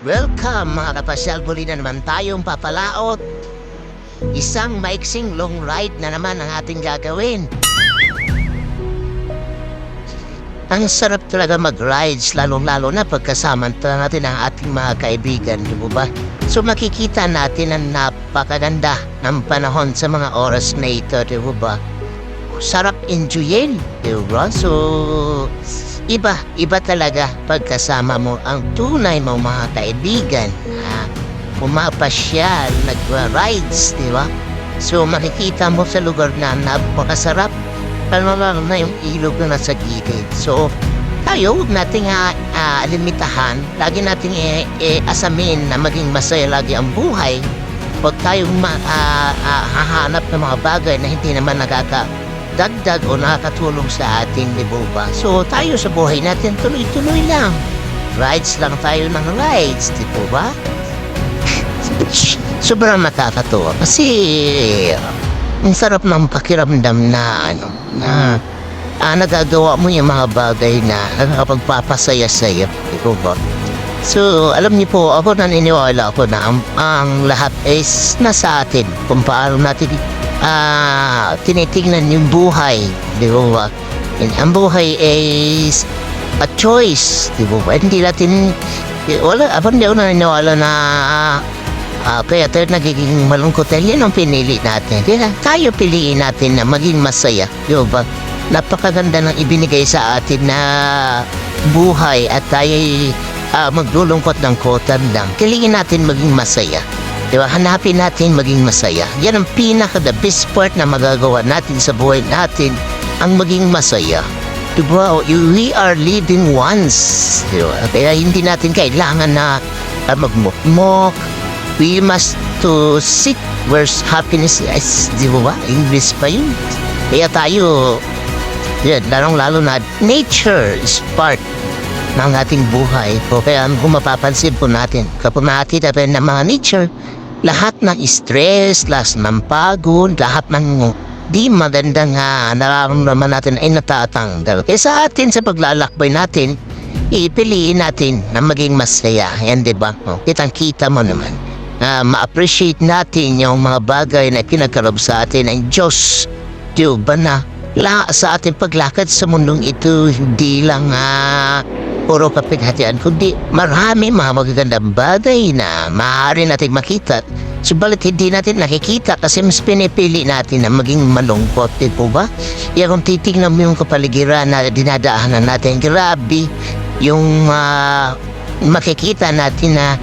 Welcome mga kapasyal, muli na naman tayong papalaot. Isang maiksing long ride na naman ang ating gagawin. Ang sarap talaga mag-rides, lalong-lalo na pagkasama ta- natin ang ating mga kaibigan, di ba? So makikita natin ang napakaganda ng panahon sa mga oras na ito, di ba? Sarap enjoyin, di ba? So, iba, iba talaga pagkasama mo ang tunay mong mga kaibigan. Ha? Pumapasyal, nagra-rides, di ba? So makikita mo sa lugar na napakasarap lang na yung ilog na nasa gilid. So, tayo, huwag nating uh, limitahan. Lagi nating eh, eh, asamin na maging masaya lagi ang buhay. Huwag tayong ma- ah, ah, hahanap ng mga bagay na hindi naman nakakadagdag o nakakatulong sa ating libuba. So, tayo sa buhay natin, tuloy-tuloy lang. Rides lang tayo ng rides, di po ba? Sobrang nakakatuwa kasi ang sarap ng pakiramdam na ano, na ah, nagagawa mo yung mga bagay na nakakapagpapasaya sa'yo. Ikaw ba? So, alam niyo po, ako naniniwala ako na ang, ang lahat is nasa atin kung paano natin ah tinitingnan yung buhay. Di ba ba? And ang buhay is a choice. Di ba ba? Hindi natin, wala, ako hindi ako naniniwala na Ah, kaya tayo nagiging malungkot dahil yan ang pinili natin. Kaya tayo piliin natin na maging masaya. Di ba? Napakaganda ng ibinigay sa atin na buhay at tayo ah, maglulungkot ng kotan lang. Kailangan natin maging masaya. Di ba? Hanapin natin maging masaya. Yan ang pinaka the best part na magagawa natin sa buhay natin ang maging masaya. Di ba? We are living once. Di ba? Kaya hindi natin kailangan na uh, magmukmok, we must to seek where happiness is. Di ba ba? English pa yun. Kaya tayo, yan, lalong-lalo na nature is part ng ating buhay. Kaya kung mapapansin po natin, kapag nakakita tayo ng mga nature, lahat ng stress, lahat ng pagod, lahat ng di magandang uh, nararamdaman natin ay natatanggal. Kaya sa atin, sa paglalakbay natin, ipiliin natin na maging masaya. Yan, di ba? O, kitang-kita mo naman na ma-appreciate natin yung mga bagay na pinagkarob sa atin ng Diyos. Diyo ba na la, sa ating paglakad sa mundong ito, hindi lang ah, puro kapighatian, kundi marami mga magagandang bagay na maaari natin makita. Subalit hindi natin nakikita kasi mas pinipili natin na maging malungkot, di po ba? Kaya kung titignan mo yung kapaligiran na dinadaanan natin, grabe yung ah, makikita natin na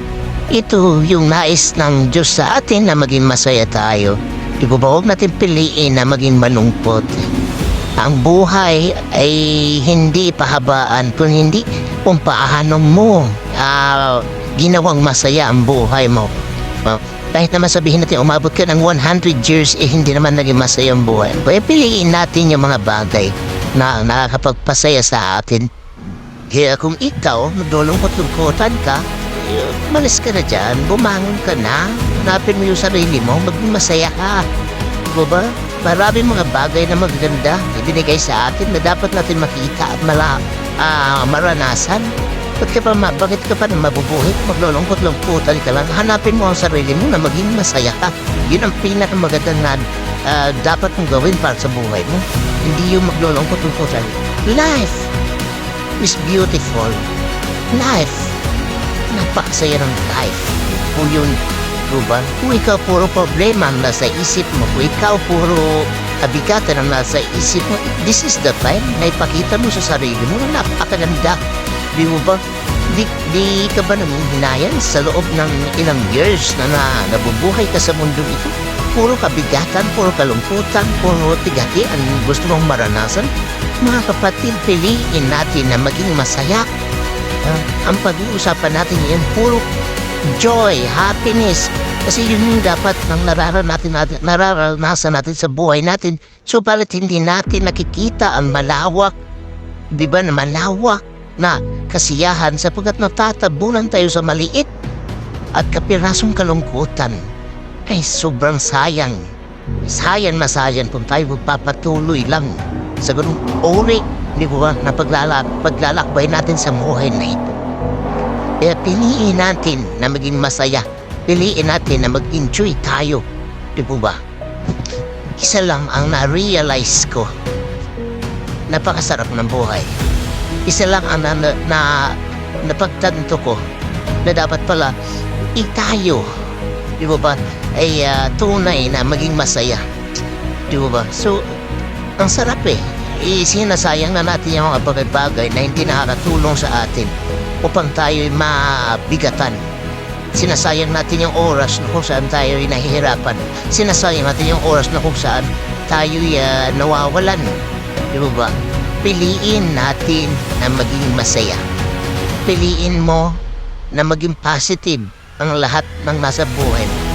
ito yung nais ng Diyos sa atin na maging masaya tayo. Di ba ba huwag natin piliin na maging malungkot? Ang buhay ay hindi pahabaan kung hindi kung paano mo ah, ginawang masaya ang buhay mo. Ah, kahit naman sabihin natin umabot ka ng 100 years eh hindi naman naging masaya ang buhay. Kaya piliin natin yung mga bagay na nakakapagpasaya sa atin. Kaya kung ikaw nagdulungkot-lungkotan ka, eh, Malis ka na dyan, bumangon ka na, hanapin mo yung sarili mo, maging masaya ka. Diba ba? Maraming mga bagay na magaganda ibinigay sa atin na dapat natin makita at mala, ah, maranasan. Ba't ka pa, ma- bakit ka pa na mabubuhay? Maglulungkot-lungkutan ka lang. Hanapin mo ang sarili mo na maging masaya ka. Yun ang pinakamagandang na ah, dapat mong gawin para sa buhay mo. Hindi yung maglulungkot-lungkutan. Life is beautiful. Life napakasaya ng life. Kung yun, diba? Kung ikaw puro problema ang nasa isip mo, kung ikaw puro kabigatan ang nasa isip mo, this is the time na ipakita mo sa sarili mo na napakaganda. Di mo ba? Di, di ka ba nanghihinayan sa loob ng ilang years na, na nabubuhay ka sa mundo ito? Puro kabigatan, puro kalungkutan, puro tigati ang gusto mong maranasan? Mga kapatid, piliin natin na maging masaya Ah, ang pag-uusapan natin ngayon, puro joy, happiness. Kasi yun yung dapat nang nararanatin natin, nararanasan natin sa buhay natin. So, palit hindi natin nakikita ang malawak, di ba, na malawak na kasiyahan sapagkat natatabunan tayo sa maliit at kapirasong kalungkutan. Ay, sobrang sayang. Sayang na sayang kung tayo magpapatuloy lang sa ganung uri Di ba na paglalak, paglalakbay natin sa buhay na ito. Kaya piliin natin na maging masaya. Piliin natin na mag-enjoy tayo. Di po ba? Isa lang ang na-realize ko. Napakasarap ng buhay. Isa lang ang na, na, na napagtanto ko na dapat pala itayo. Di ba ba? Ay ah, tunay na maging masaya. Di ba ba? So, ang sarap eh. Isinasayang na natin yung mga bagay-bagay na hindi nakakatulong sa atin upang tayo'y mabigatan. Sinasayang natin yung oras na kung saan tayo'y nahihirapan. Sinasayang natin yung oras na kung saan tayo'y ah, nawawalan. Di ba ba? Piliin natin na maging masaya. Piliin mo na maging positive ang lahat ng nasa buhay mo.